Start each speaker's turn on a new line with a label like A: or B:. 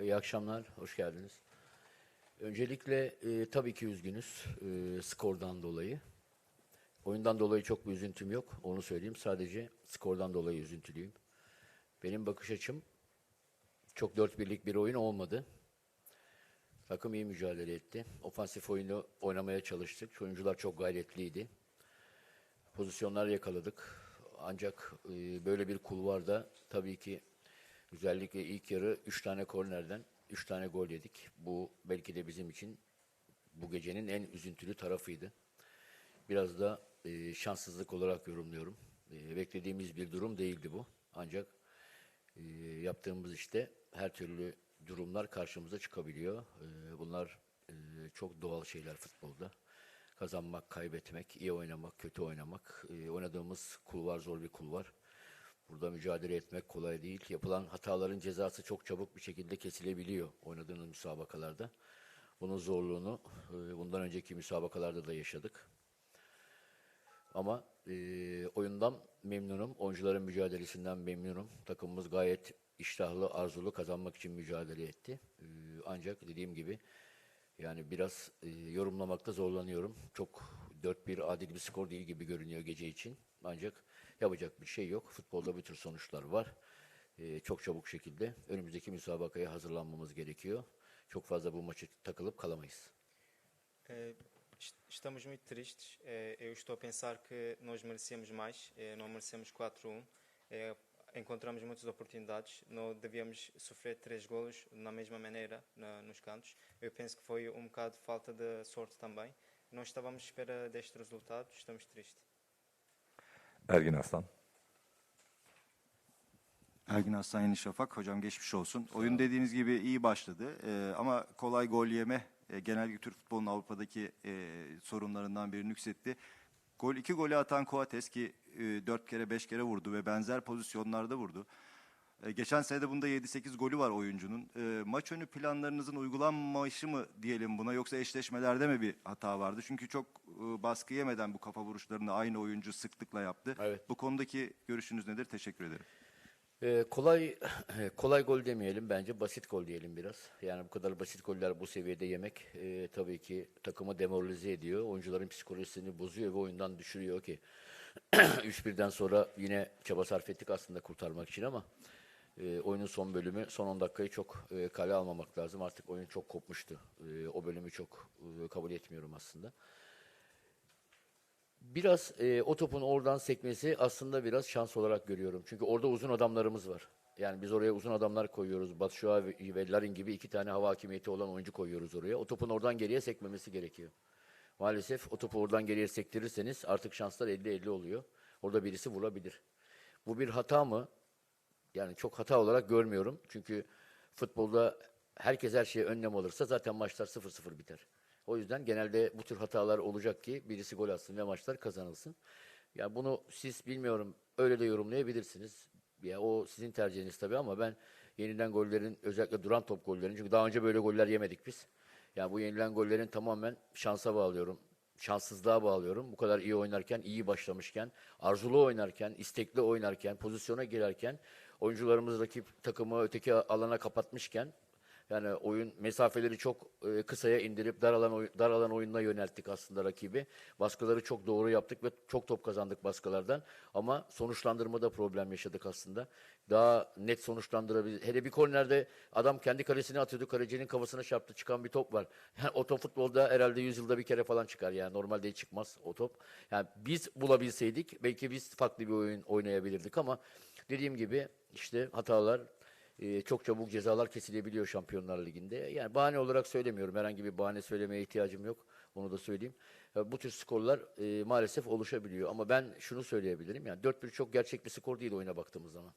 A: İyi akşamlar, hoş geldiniz. Öncelikle e, tabii ki üzgünüz e, skordan dolayı. Oyundan dolayı çok bir üzüntüm yok, onu söyleyeyim. Sadece skordan dolayı üzüntülüyüm. Benim bakış açım çok dört birlik bir oyun olmadı. Takım iyi mücadele etti. Ofansif oyunu oynamaya çalıştık. Oyuncular çok gayretliydi. Pozisyonlar yakaladık. Ancak e, böyle bir kulvarda tabii ki özellikle ilk yarı 3 tane kornerden 3 tane gol yedik. Bu belki de bizim için bu gecenin en üzüntülü tarafıydı. Biraz da e, şanssızlık olarak yorumluyorum. E, beklediğimiz bir durum değildi bu. Ancak e, yaptığımız işte her türlü durumlar karşımıza çıkabiliyor. E, bunlar e, çok doğal şeyler futbolda. Kazanmak, kaybetmek, iyi oynamak, kötü oynamak. E, oynadığımız kulvar zor bir kulvar. Burada mücadele etmek kolay değil. Yapılan hataların cezası çok çabuk bir şekilde kesilebiliyor oynadığınız müsabakalarda. Bunun zorluğunu e, bundan önceki müsabakalarda da yaşadık. Ama e, oyundan memnunum. Oyuncuların mücadelesinden memnunum. Takımımız gayet iştahlı, arzulu kazanmak için mücadele etti. E, ancak dediğim gibi yani biraz e, yorumlamakta zorlanıyorum. Çok 4-1 adil bir skor değil gibi görünüyor gece için. Ancak yapacak bir şey yok. Futbolda bir tür sonuçlar var. E, çok çabuk şekilde önümüzdeki müsabakaya hazırlanmamız gerekiyor. Çok fazla bu maçı takılıp kalamayız.
B: Est- Estamos muito tristes. Eu estou a pensar que nós merecemos mais. eh, Não merecemos 4-1. Eh, Encontramos muitas oportunidades. Não devíamos sofrer três golos na mesma maneira nos cantos. Eu penso que foi um bocado falta de sorte também. Não estávamos à espera deste resultado. Estamos tristes.
C: Ergin Aslan.
D: Ergin Aslan Yeni Şafak. Hocam geçmiş olsun. Oyun dediğiniz gibi iyi başladı Ee, ama kolay gol yeme e, genellikle Türk futbolunun Avrupa'daki e, sorunlarından biri nüksetti. Gol iki golü atan Coates ki e, dört kere beş kere vurdu ve benzer pozisyonlarda vurdu. E, geçen sene de bunda 7-8 golü var oyuncunun. E, maç önü planlarınızın uygulanmayışı mı diyelim buna yoksa eşleşmelerde mi bir hata vardı? Çünkü çok e, baskı yemeden bu kafa vuruşlarını aynı oyuncu sıklıkla yaptı.
A: Evet.
D: Bu konudaki görüşünüz nedir? Teşekkür ederim.
A: Ee, kolay kolay gol demeyelim bence basit gol diyelim biraz. Yani bu kadar basit goller bu seviyede yemek e, tabii ki takımı demoralize ediyor. Oyuncuların psikolojisini bozuyor ve oyundan düşürüyor ki 3-1'den sonra yine çaba sarf ettik aslında kurtarmak için ama e, oyunun son bölümü son 10 dakikayı çok e, kale almamak lazım. Artık oyun çok kopmuştu. E, o bölümü çok e, kabul etmiyorum aslında. Biraz e, o topun oradan sekmesi aslında biraz şans olarak görüyorum. Çünkü orada uzun adamlarımız var. Yani biz oraya uzun adamlar koyuyoruz. Batshuayi ve- ve Larin gibi iki tane hava hakimiyeti olan oyuncu koyuyoruz oraya. O topun oradan geriye sekmemesi gerekiyor. Maalesef o topu oradan geriye sektirirseniz artık şanslar 50-50 oluyor. Orada birisi vurabilir. Bu bir hata mı? Yani çok hata olarak görmüyorum. Çünkü futbolda herkes her şeye önlem alırsa zaten maçlar 0-0 biter. O yüzden genelde bu tür hatalar olacak ki birisi gol atsın ve maçlar kazanılsın. Ya bunu siz bilmiyorum öyle de yorumlayabilirsiniz. Ya o sizin tercihiniz tabii ama ben yenilen gollerin özellikle duran top gollerin çünkü daha önce böyle goller yemedik biz. Yani bu yenilen gollerin tamamen şansa bağlıyorum. Şanssızlığa bağlıyorum. Bu kadar iyi oynarken, iyi başlamışken, arzulu oynarken, istekli oynarken, pozisyona girerken, oyuncularımız rakip takımı öteki alana kapatmışken, yani oyun mesafeleri çok e, kısaya indirip dar alan, dar alan oyununa yönelttik aslında rakibi. Baskıları çok doğru yaptık ve çok top kazandık baskılardan. Ama sonuçlandırmada problem yaşadık aslında. Daha net sonuçlandırabilir. Hele bir kornerde adam kendi kalesine atıyordu. Kalecinin kafasına çarptı çıkan bir top var. Yani o top futbolda herhalde 100 yılda bir kere falan çıkar. Yani normalde hiç çıkmaz o top. Yani biz bulabilseydik belki biz farklı bir oyun oynayabilirdik ama dediğim gibi işte hatalar e, çok çabuk cezalar kesilebiliyor Şampiyonlar Ligi'nde. Yani bahane olarak söylemiyorum. Herhangi bir bahane söylemeye ihtiyacım yok. Onu da söyleyeyim. E, bu tür skorlar e, maalesef oluşabiliyor. Ama ben şunu söyleyebilirim. Yani 4-1 çok gerçek bir skor değil oyuna baktığımız zaman.